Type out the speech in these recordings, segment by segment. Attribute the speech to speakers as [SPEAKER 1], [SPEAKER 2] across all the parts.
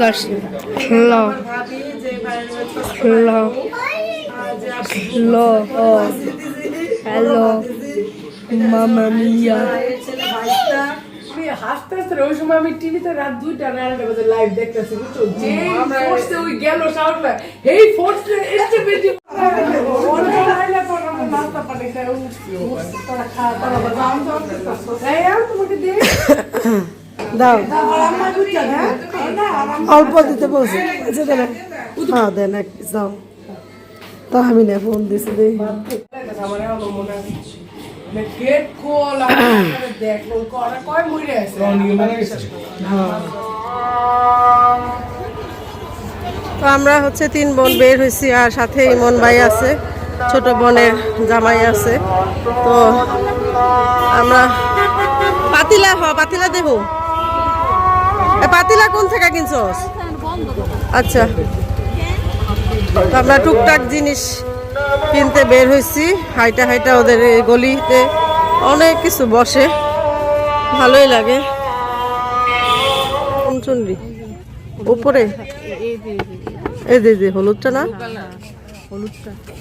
[SPEAKER 1] গাছ ল ল ল হ্যালো মামা মিয়া।
[SPEAKER 2] হাসতে হাসতে ওই সময় আমি টিভিতে রাত দুইটা না আড়াইটা বাজে লাইভ দেখতেছি বুঝছ যে ফোর্সে ওই গেল সাউন্ডটা এই ফোর্সে এসে বেশি নাস্তা পানি খায় উঠছি তোরা খা তোরা বাজাম তো এই আর তোমাকে দে
[SPEAKER 3] দাও। অল্প দিতে বলছি। আচ্ছা দেন হ্যাঁ দেন এক দাও। তো আমি না, ফোন দিছি, দেই। তো আমরা হচ্ছে তিন বোন বের হয়েছি, আর সাথে ইমন ভাই আছে, ছোট বোনের জামাই আছে। তো আমরা পাতিলা, হ, পাতিলা দেবো। পাতিলা কোন থেকে কিনছস? আচ্ছা। আমরা টুকটাক জিনিস কিনতে বের হয়েছি হাইটা হাইটা ওদের এই গলিতে অনেক কিছু বসে। ভালোই লাগে। উপরে? এই যে যে হলুদটা না?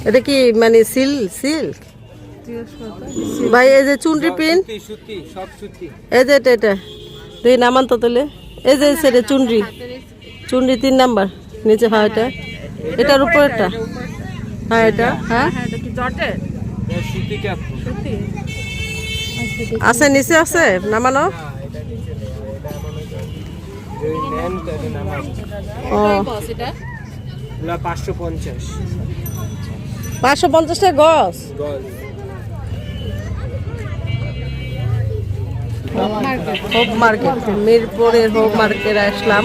[SPEAKER 3] এটা কি মানে সিল সিল্ক? ভাই এই যে চুনরি পিন এই যে এটা এটা। তুই নামান তো তোলে। এই যে সেটা চুনরি। চুনরি তিন নাম্বার নিচে হ্যাঁ এটা এটার উপরেরটা হ্যাঁ এটা হ্যাঁ। আছে নিচে আছে? নামানো?
[SPEAKER 4] পাঁচশো পঞ্চাশ।
[SPEAKER 3] পাঁচশো পঞ্চাশটা গছ। হোপ মার্কেট মিরপুরের হোপ মার্কেটে আসলাম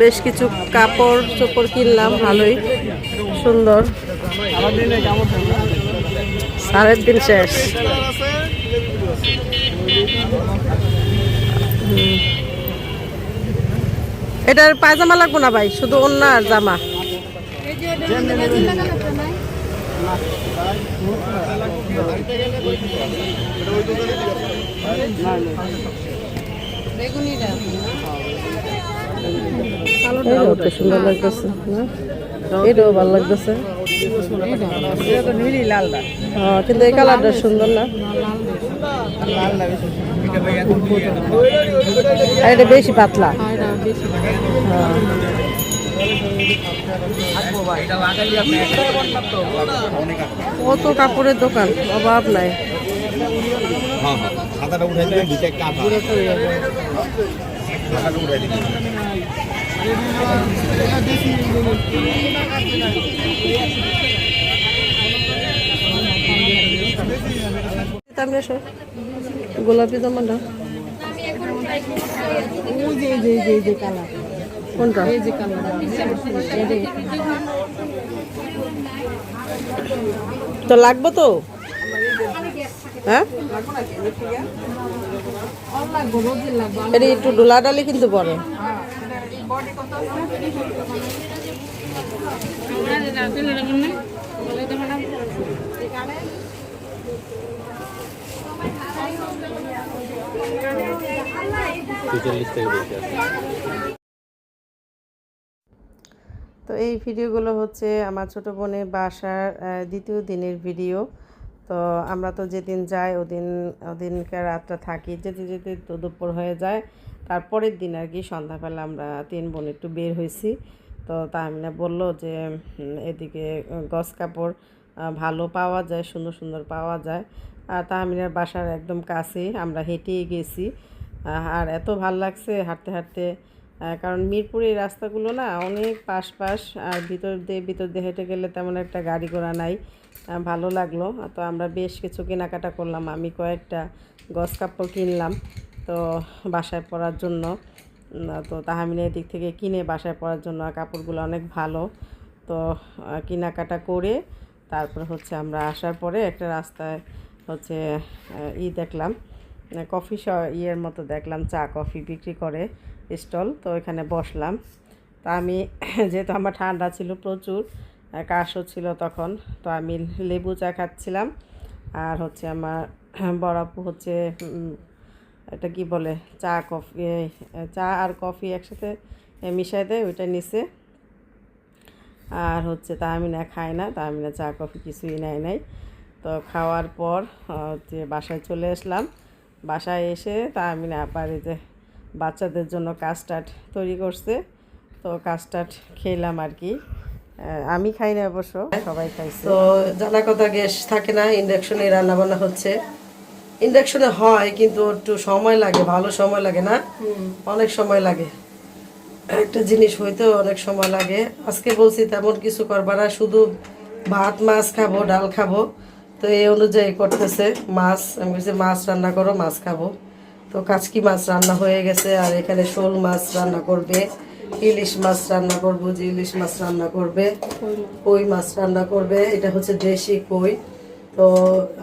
[SPEAKER 3] বেশ কিছু কাপড় চোপড় কিনলাম ভালোই সুন্দর সাড়ে দিন শেষ। এটার পায়জামা লাগবো না ভাই শুধু অন্য জামা সুন্দর লাগতেছে এটাও ভালো লাগতেছে। হ্যাঁ কিন্তু এই কালারটা সুন্দর না? এটা বেশি পাতলা। হ্যাঁ। কত কাপড়ের দোকান? অভাব নাই।
[SPEAKER 4] হ্যাঁ হ্যাঁ
[SPEAKER 3] সব গোলাপি জামাটা? কোনটা? তো লাগবো তো? হ্যাঁ? এটা একটু ডোলা ডালি কিন্তু পরে।
[SPEAKER 4] থেকে
[SPEAKER 3] তো এই ভিডিওগুলো হচ্ছে আমার ছোট বোনের বাসার দ্বিতীয় দিনের ভিডিও। তো আমরা তো যেদিন যাই, ওদিন ওদিনকার রাতটা থাকি, যেতে যেতে তো দুপুর হয়ে যায়। তারপরের দিন আর কি সন্ধ্যাবেলা আমরা তিন বোন একটু বের হয়েছি। তো তাহমিনা বলল যে এদিকে গস কাপড় ভালো পাওয়া যায়, সুন্দর সুন্দর পাওয়া যায়। আর তাহমিনার বাসার একদম কাছেই আমরা হেঁটেই গেছি। আর এত ভালো লাগছে, হাঁটতে হাঁটতে কারণ মিরপুরের রাস্তাগুলো না অনেক পাশ পাশ আর ভিতর দিয়ে ভিতর দিয়ে হেঁটে গেলে তেমন একটা গাড়ি ঘোড়া নাই। ভালো লাগল। তো আমরা বেশ কিছু কেনাকাটা করলাম। আমি কয়েকটা গস কাপড় কিনলাম তো বাসায় পরার জন্য। তো তাহামিনের দিক থেকে কিনে বাসায় পরার জন্য কাপড়গুলো অনেক ভালো। তো কেনাকাটা করে তারপর হচ্ছে আমরা আসার পরে একটা রাস্তায় হচ্ছে ই দেখলাম। কফি শ ইয়ের মতো দেখলাম, চা, কফি বিক্রি করে স্টল, তো এখানে বসলাম। তা আমি যেহেতু আমার ঠান্ডা ছিল প্রচুর কাশও ছিল তখন, তো আমি লেবু চা খাচ্ছিলাম। আর হচ্ছে আমার বড় আপু হচ্ছে এটা কি বলে, চা, কফি চা আর কফি একসাথে মিশাই দেয়, ওইটা নিচে আর হচ্ছে তাহমিনা খায় না, তাহমিনা চা, কফি কিছুই নেয় নাই। তো খাওয়ার পর হচ্ছে বাসায় চলে আসলাম বাসায় এসে তাহমিনা যে বাচ্চাদের জন্য কাস্টার্ড তৈরি করছে। তো কাস্টার্ড খেলাম আর কি। আমি খাই না অবশ্য সবাই খাইছে।
[SPEAKER 5] তো জানা কথা গ্যাস থাকে না ইন্ডাকশনে রান্না বান্না হচ্ছে। ইন্ডাকশনে হয় কিন্তু একটু সময় লাগে ভালো সময় লাগে না? অনেক সময় লাগে। একটা জিনিস হইতেও অনেক সময় লাগে। আজকে বলছি তেমন কিছু করবা না শুধু ভাত মাছ খাব ডাল খাব। তো এই অনুযায়ী করতেছে, মাছ, আমি বলছি মাছ রান্না করো, মাছ খাব। তো কাচকি মাছ রান্না হয়ে গেছে, আর এখানে শোল মাছ রান্না করবে, ইলিশ মাছ রান্না করব, যে ইলিশ মাছ রান্না করবে, কই মাছ রান্না করবে, এটা হচ্ছে দেশি কই। তো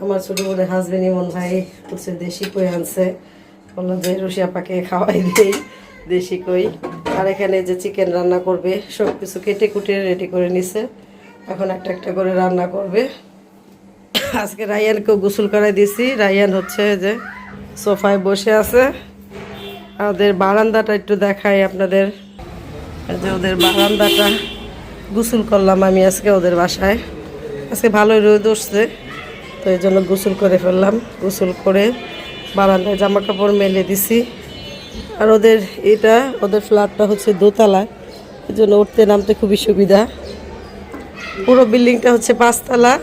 [SPEAKER 5] আমার ছোট বোনের হাজবেন্ড ইমন ভাই হচ্ছে দেশি কই আনছে বললাম যে রুশিয়া পাকে খাওয়াই দেই, দেশি কই। আর এখানে যে চিকেন রান্না করবে সব কিছু কেটে কুটে রেডি করে নিছে, এখন একটা একটা করে রান্না করবে। আজকে রায়ানকেও গোসল করাই দিছি। রায়ান হচ্ছে যে সোফায় বসে আছে। ওদের বারান্দাটা একটু দেখাই আপনাদের। যে ওদের বারান্দাটা গোসল করলাম আমি আজকে ওদের বাসায়। আজকে ভালোই রোদ উঠছে, তো এই জন্য গোসল করে ফেললাম। গোসল করে বারান্দায় জামা কাপড় মেলে দিছি। আর ওদের এটা, ওদের ফ্ল্যাটটা হচ্ছে দোতলা, এই জন্য উঠতে নামতে খুবই সুবিধা। পুরো বিল্ডিংটা হচ্ছে পাঁচতলা,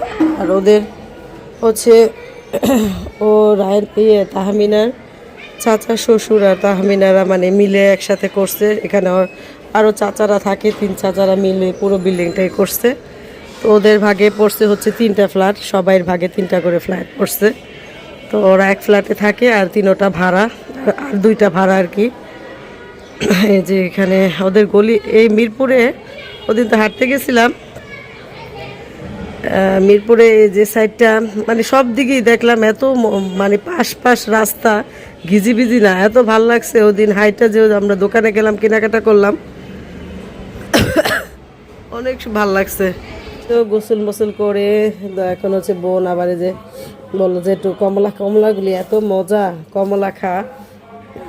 [SPEAKER 5] আর ওদের হচ্ছে ও রায়ের ইয়ে তাহমিনার চাচা শ্বশুর আর তাহমিনারা মানে মিলে একসাথে করছে। এখানে আরও চাচারা থাকে, তিন চাচারা মিলে পুরো বিল্ডিংটাই করছে। তো ওদের ভাগে পড়ছে হচ্ছে তিনটা ফ্ল্যাট, সবাইয়ের ভাগে তিনটা করে ফ্ল্যাট পড়ছে। তো ওরা এক ফ্ল্যাটে থাকে আর তিনোটা ভাড়া, আর দুইটা ভাড়া আর কি। এই যে এখানে ওদের গলি, এই মিরপুরে ওদিন তো হাঁটতে গেছিলাম মিরপুরে যে সাইডটা মানে সব দিকেই দেখলাম এত মানে পাশ পাশ রাস্তা ঘিজিবিজি না, এত ভালো লাগছে ওদিন হাইটা যে আমরা দোকানে গেলাম, কেনাকাটা করলাম। অনেক ভালো লাগছে। তো গোসল মোসল করে এখন হচ্ছে বোন আবার যে বলল যে একটু কমলা, কমলাগুলি এত মজা, কমলা খা।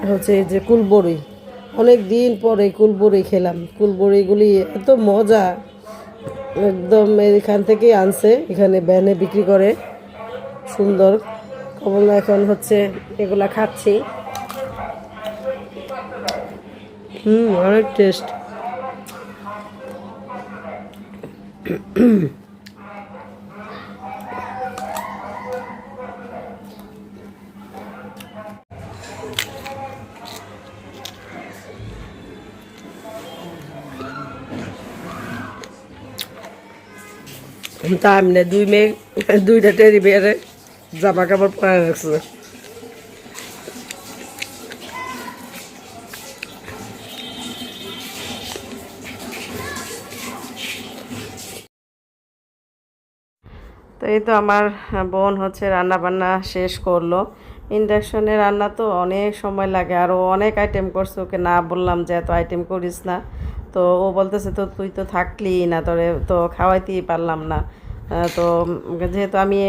[SPEAKER 5] হচ্ছে যে কুলবড়ি। অনেক দিন পরে কুলবড়ি খেলাম। কুলবড়িগুলি এত মজা। একদম এখান থেকেই আনছে। এখানে ব্যানে বিক্রি করে। সুন্দর। কমলা এখন হচ্ছে এগুলা খাচ্ছি। হুম, অনেক টেস্ট তা এমনি দুই মেয়ে, দুইটা টেরি বেড়ে জামা কাপড় পরে রাখছে তো এই তো আমার বোন হচ্ছে রান্না বান্না শেষ করল। ইন্ডাকশনে রান্না তো অনেক সময় লাগে, আর অনেক আইটেম করছে, ওকে না বললাম যে এত আইটেম করিস না। তো ও বলতেছে, তো তুই তো থাকলি না, তোরে তো খাওয়াইতেই পারলাম না। তো যেহেতু আমি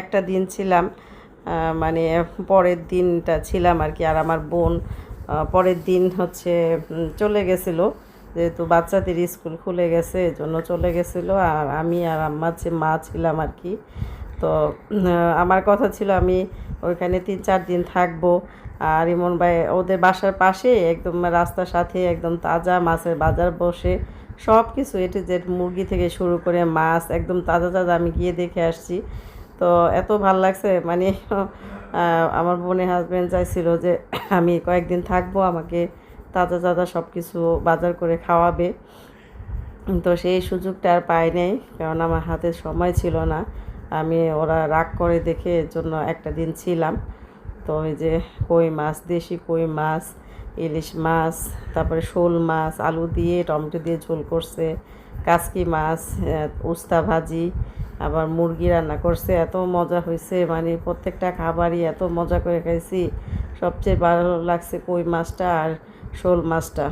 [SPEAKER 5] একটা দিন ছিলাম মানে পরের দিনটা ছিলাম আর কি, আর আমার বোন পরের দিন হচ্ছে চলে গেছিল। যেহেতু বাচ্চাদের স্কুল খুলে গেছে, এজন্য চলে গেছিল, আর আমি আর আম্মা যে মা ছিলাম আর কি। তো আমার কথা ছিল আমি ওইখানে তিন চার দিন থাকব আর ইমন ভাই ওদের বাসার পাশে একদম রাস্তার সাথে একদম তাজা মাছের বাজার বসে সব কিছু এটি যে মুরগি থেকে শুরু করে মাছ একদম তাজা তাজা আমি গিয়ে দেখে আসছি। তো এত ভালো লাগছে মানে আমার বোনের হাজব্যান্ড চাইছিল যে আমি কয়েকদিন থাকব, আমাকে তাজা তাজা সব কিছু বাজার করে খাওয়াবে। তো সেই সুযোগটা আর পাই নাই, কারণ আমার হাতে সময় ছিল না। আমি ওরা রাগ করে দেখে জন্য একটা দিন ছিলাম। তো ওই যে কই মাছ, দেশি কই মাছ, ইলিশ মাছ, তারপরে শোল মাছ, আলু দিয়ে, টমেটো দিয়ে ঝোল করছে কাসকি মাছ উস্তা ভাজি, আবার মুরগি রান্না করছে, এত মজা হয়েছে মানে প্রত্যেকটা খাবারই এত মজা করে খাইছি, সবচেয়ে ভালো লাগছে কই মাছটা আর শোল মাছটা।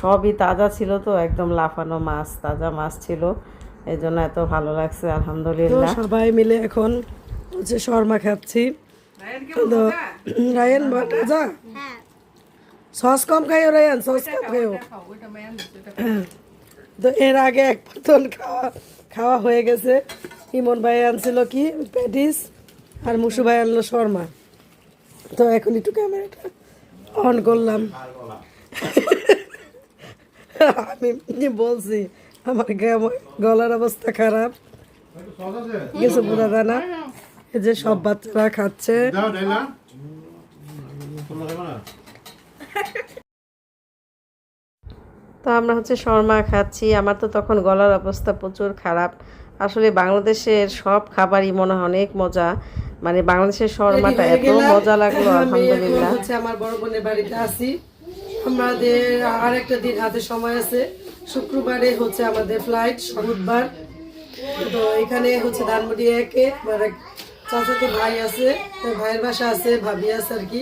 [SPEAKER 5] সবই তাজা ছিল তো, একদম লাফানো মাছ, তাজা মাছ ছিল এই জন্য এত ভালো লাগছে,
[SPEAKER 3] আলহামদুলিল্লাহ।
[SPEAKER 5] সবাই মিলে এখন হচ্ছে শর্মা খাচ্ছি রায়ান ভাটা যা সস কম খাইও রায়ান সস কম খাইও তো এর আগে এক বোতল খাওয়া খাওয়া হয়ে গেছে ইমন ভাই আনছিল কি প্যাটিস আর মুসু ভাই আনলো শর্মা তো এখন একটু ক্যামেরাটা অন করলাম। আমি বলছি আমার গলার অবস্থা খারাপ। কিছু বোঝা যায় না এই যে সব বাচ্চারা খাচ্ছে। তো আমরা হচ্ছে শর্মা খাচ্ছি। আমার তো তখন গলার অবস্থা প্রচুর খারাপ। আসলে বাংলাদেশের সব খাবারই মনে হয় অনেক মজা। মানে বাংলাদেশের শর্মাটা এত মজা লাগল আলহামদুলিল্লাহ। হচ্ছে আমার বড় বোনের বাড়িতে আছি। আমাদের আর একটা দিন হাতে সময় আছে। শুক্রবারে হচ্ছে আমাদের ফ্লাইট বুধবার তো এখানে হচ্ছে ধানমন্ডি একে চাচাতো ভাই আছে তো ভাইয়ের বাসা আছে ভাবি আছে আর কি।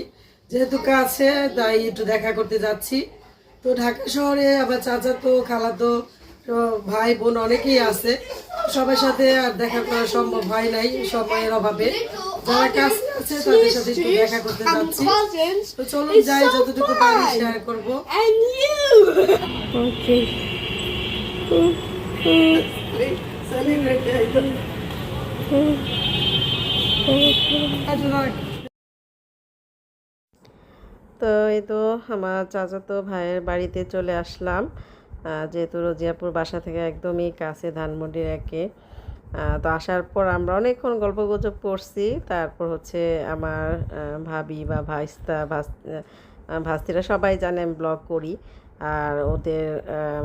[SPEAKER 5] যেহেতু কাছে তাই একটু দেখা করতে যাচ্ছি। তো ঢাকা শহরে আবার চাচাতো খালাতো তো ভাই বোন অনেকেই আছে। সবার সাথে আর দেখা করা সম্ভব হয় নাই সময়ের অভাবে। যারা কাছে আছে তাদের সাথে একটু দেখা করতে যাচ্ছি। তো চলুন যাই যতটুকু পারি শেয়ার করব.
[SPEAKER 3] তো এই তো আমার চাচাতো ভাইয়ের বাড়িতে চলে আসলাম। যেহেতু রোজিয়াপুর বাসা থেকে একদমই কাছে ধানমন্ডির একে। তো আসার পর আমরা অনেকক্ষণ গল্প গুজব করছি। তারপর হচ্ছে আমার ভাবি বা ভাইস্তা ভাস্তিরা সবাই জানে আমি ব্লগ করি। আর ওদের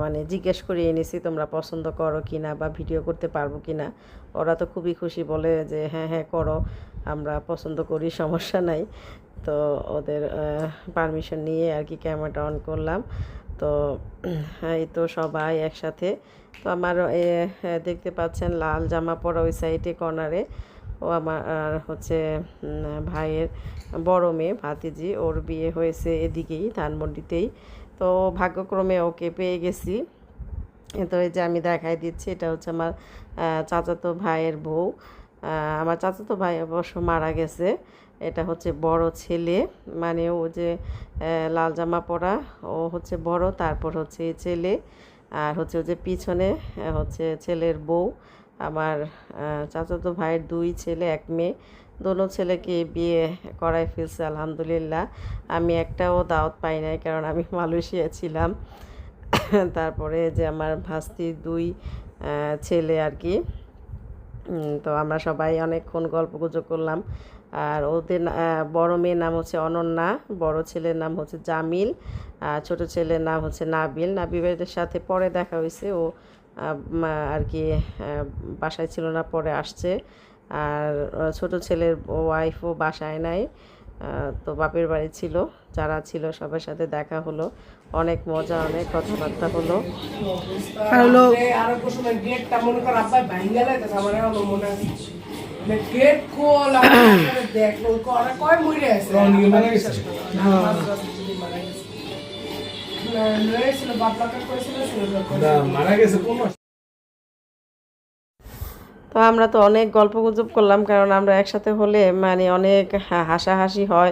[SPEAKER 3] মানে জিজ্ঞেস করিয়ে এনেছি, তোমরা পছন্দ করো কি না বা ভিডিও করতে পারব কি না ওরা তো খুবই খুশি বলে যে হ্যাঁ হ্যাঁ করো আমরা পছন্দ করি সমস্যা নাই। তো ওদের পারমিশন নিয়ে আর কি ক্যামেরাটা অন করলাম। তো এই তো সবাই একসাথে। তো আমার হ্যাঁ, দেখতে পাচ্ছেন লাল জামা পরা ওই সাইডে কর্নারে ও আমার আর হচ্ছে ভাইয়ের বড় মেয়ে ভাতিজি ওর বিয়ে হয়েছে এদিকেই ধানমন্ডিতেই। তো ভাগ্যক্রমে ওকে পেয়ে গেছি। তো এই যে আমি দেখাই দিচ্ছি, এটা হচ্ছে আমার চাচাতো ভাইয়ের বউ। আমার চাচাতো ভাই অবশ্য মারা গেছে। এটা হচ্ছে বড় ছেলে মানে ও যে লাল জামা পরা, ও হচ্ছে বড়, তারপর হচ্ছে ছেলে। আর হচ্ছে ও যে পিছনে হচ্ছে ছেলের বউ। আমার চাচাতো ভাইয়ের দুই ছেলে, এক মেয়ে। দোনো ছেলেকে বিয়ে করাই ফেলছে, আলহামদুলিল্লাহ। আমি একটাও দাওয়াত পাই নাই, কারণ আমি মালয়েশিয়া ছিলাম। তারপরে যে আমার ভাস্তির দুই ছেলে আর কি। তো আমরা সবাই অনেকক্ষণ গল্প গুজব করলাম। আর ওদের বড় মেয়ের নাম হচ্ছে অনন্যা, বড় ছেলের নাম হচ্ছে জামিল, আর ছোটো ছেলের নাম হচ্ছে নাবিল। নাবিলের সাথে পরে দেখা হয়েছে। ও আর কি বাসায় ছিল না, পরে আসছে। আর ছোট ছেলের ওয়াইফও বাসায় নাই। তো বাপের বাড়ি ছিল। যারা ছিল সবার সাথে দেখা হলো অনেক মজা অনেক কথাবার্তা হলো।
[SPEAKER 2] মনে মনে মরে
[SPEAKER 4] গেছে? কোন
[SPEAKER 3] তো আমরা তো অনেক গল্প গুজব করলাম কারণ আমরা একসাথে হলে মানে অনেক হা- হাসাহাসি হয়।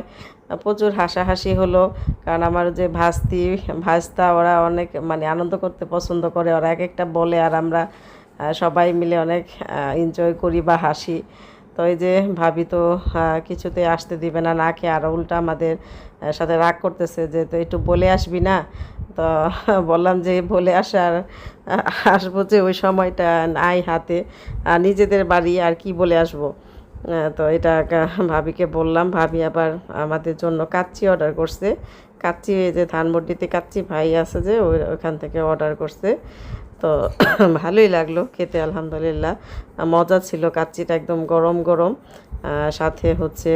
[SPEAKER 3] প্রচুর হাসাহাসি হলো। কারণ আমার যে ভাস্তি, ভাস্তা ওরা অনেক মানে আনন্দ করতে পছন্দ করে। ওরা এক একটা বলে আর আমরা সবাই মিলে অনেক এনজয় করি বা হাসি। তো এই যে ভাবি তো কিছুতে আসতে দিবে না না খেয়ে আরও উল্টা আমাদের সাথে রাগ করতেছে যে তো একটু বলে আসবি না? তো বললাম যে বলে আসার আসব যে ওই সময়টা নাই হাতে। নিজেদের বাড়ি আর কি বলে আসব? তো এটা ভাবিকে বললাম, ভাবি আবার আমাদের জন্য কাচ্চি অর্ডার করছে। কাচ্চি যে ধানমন্ডিতে কাচ্চি ভাই আছে যে, ওই ওইখান থেকে অর্ডার করছে। তো ভালোই লাগল খেতে, আলহামদুলিল্লাহ। মজা ছিল কাচ্চিটা একদম গরম গরম। সাথে হচ্ছে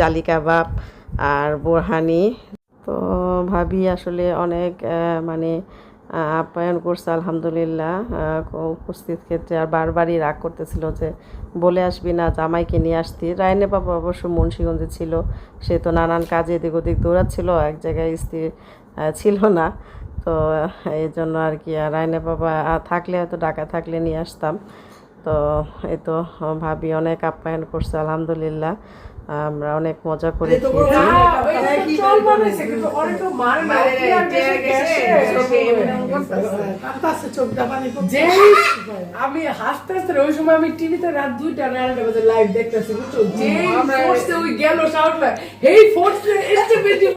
[SPEAKER 3] জালি কাবাব আর বোরহানি। তো ভাবি আসলে অনেক মানে আপ্যায়ন করছে, আলহামদুলিল্লাহ। উপস্থিত ক্ষেত্রে আর বারবারই রাগ করতেছিল যে, বলে আসবি না, জামাইকে নিয়ে আসতি। রায়নে বাবা অবশ্য মুন্সিগঞ্জে ছিল, সে তো নানান কাজে এদিক ওদিক দৌড়াচ্ছিল, এক জায়গায় স্থির ছিল না। তো, এই জন্য আর কি, আর রায়নে বাবা থাকলে হয়তো ডাকা থাকলে নিয়ে আসতাম। তো এই তো ভাবি অনেক আপ্যায়ন করছে, আলহামদুলিল্লাহ। আমরা অনেক মজা করে
[SPEAKER 2] আমি হাসতে হাসতে ওই সময় আমি টিভিতে রাত দুইটা না আড়াইটা বাজে লাইভ দেখতেছি বুঝছ? যে ফোর্সে ওই গেল সাউন্ড এই ফোর্সে এসে বেশি